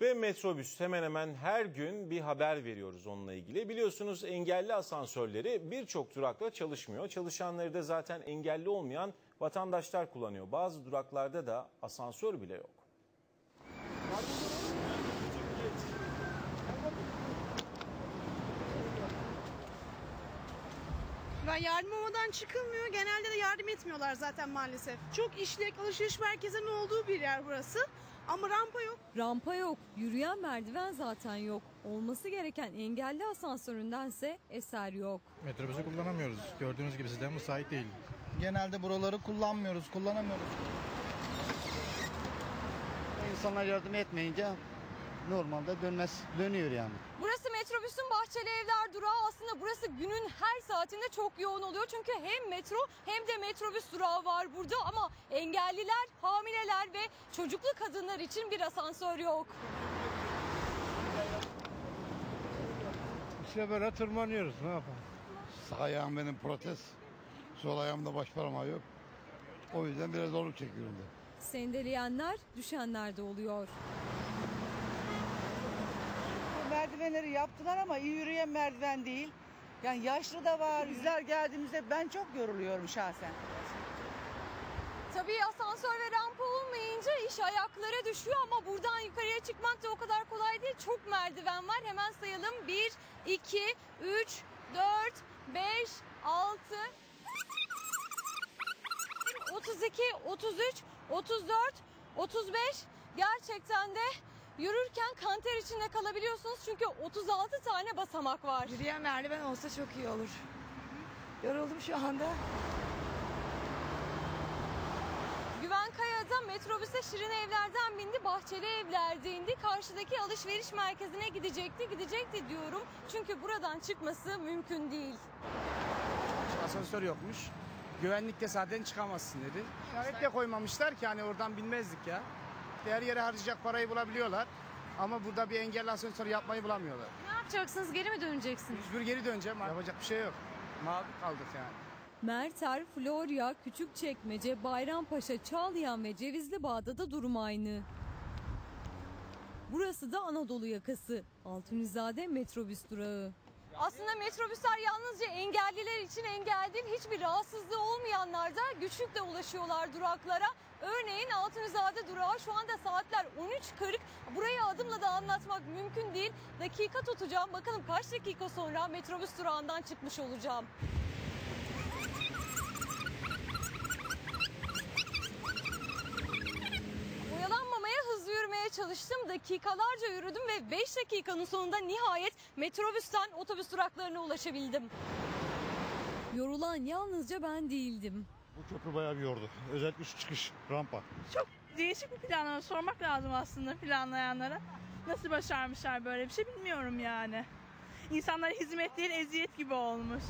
Ve metrobüs hemen hemen her gün bir haber veriyoruz onunla ilgili. Biliyorsunuz engelli asansörleri birçok durakta çalışmıyor. Çalışanları da zaten engelli olmayan vatandaşlar kullanıyor. Bazı duraklarda da asansör bile yok. Ve yardım olmadan çıkılmıyor. Genelde de yardım etmiyorlar zaten maalesef. Çok işlek alışveriş merkezinin olduğu bir yer burası. Ama rampa yok. Rampa yok, yürüyen merdiven zaten yok. Olması gereken engelli asansöründense eser yok. Metrobüsü kullanamıyoruz. Gördüğünüz gibi sizden müsait değil. Genelde buraları kullanmıyoruz, kullanamıyoruz. İnsanlar yardım etmeyince normalde dönmez dönüyor yani. Burası metrobüsün Bahçeli Evler durağı. Aslında burası günün her saatinde çok yoğun oluyor. Çünkü hem metro hem de metrobüs durağı var burada. Ama engelliler, hamileler ve çocuklu kadınlar için bir asansör yok. İşte böyle tırmanıyoruz ne yapalım. Sağ ayağım benim protez. Sol ayağımda baş parmağı yok. O yüzden biraz zorluk çekiyorum da. Sendeleyenler, düşenler de oluyor. Merdivenleri yaptılar ama iyi yürüyen merdiven değil. Yani yaşlı da var. Bizler geldiğimizde ben çok yoruluyorum şahsen. Tabii asansör ve rampa olmayınca iş ayaklara düşüyor ama buradan yukarıya çıkmak da o kadar kolay değil. Çok merdiven var. Hemen sayalım. 1, 2, 3, 4, 5, 6, 32, 33, 34, 35. Gerçekten de yürürken kanter içinde kalabiliyorsunuz çünkü 36 tane basamak var. Yürüyen merdiven olsa çok iyi olur. Yoruldum şu anda. Güven Kaya'da metrobüse Şirin Evler'den bindi, Bahçeli Evler'de indi. Karşıdaki alışveriş merkezine gidecekti, gidecekti diyorum. Çünkü buradan çıkması mümkün değil. Asansör yokmuş. Güvenlik de zaten çıkamazsın dedi. İşaret de koymamışlar ki hani oradan binmezdik ya. Diğer yere harcayacak parayı bulabiliyorlar. Ama burada bir engelli asansör yapmayı bulamıyorlar. Ne yapacaksınız? Geri mi döneceksiniz? Mecbur geri döneceğim. Yapacak bir şey yok. Mağdur kaldık yani. Merter, Florya, Küçükçekmece, Bayrampaşa, Çağlayan ve Cevizli Bağ'da da durum aynı. Burası da Anadolu yakası. Altunizade metrobüs durağı. Aslında metrobüsler yalnızca engelliler için engel değil, hiçbir rahatsızlığı olmayanlar da güçlükle ulaşıyorlar duraklara. Örneğin Altunizade durağı şu anda saatler 13.40. Burayı adımla da anlatmak mümkün değil. Dakika tutacağım. Bakalım kaç dakika sonra metrobüs durağından çıkmış olacağım. Oyalanmamaya hızlı yürümeye çalıştım. Dakikalarca yürüdüm ve 5 dakikanın sonunda nihayet metrobüsten otobüs duraklarına ulaşabildim. Yorulan yalnızca ben değildim. Bu köprü bayağı bir yordu. Özellikle şu çıkış rampa. Çok değişik bir planlama sormak lazım aslında planlayanlara. Nasıl başarmışlar böyle bir şey bilmiyorum yani. İnsanlara hizmet değil eziyet gibi olmuş.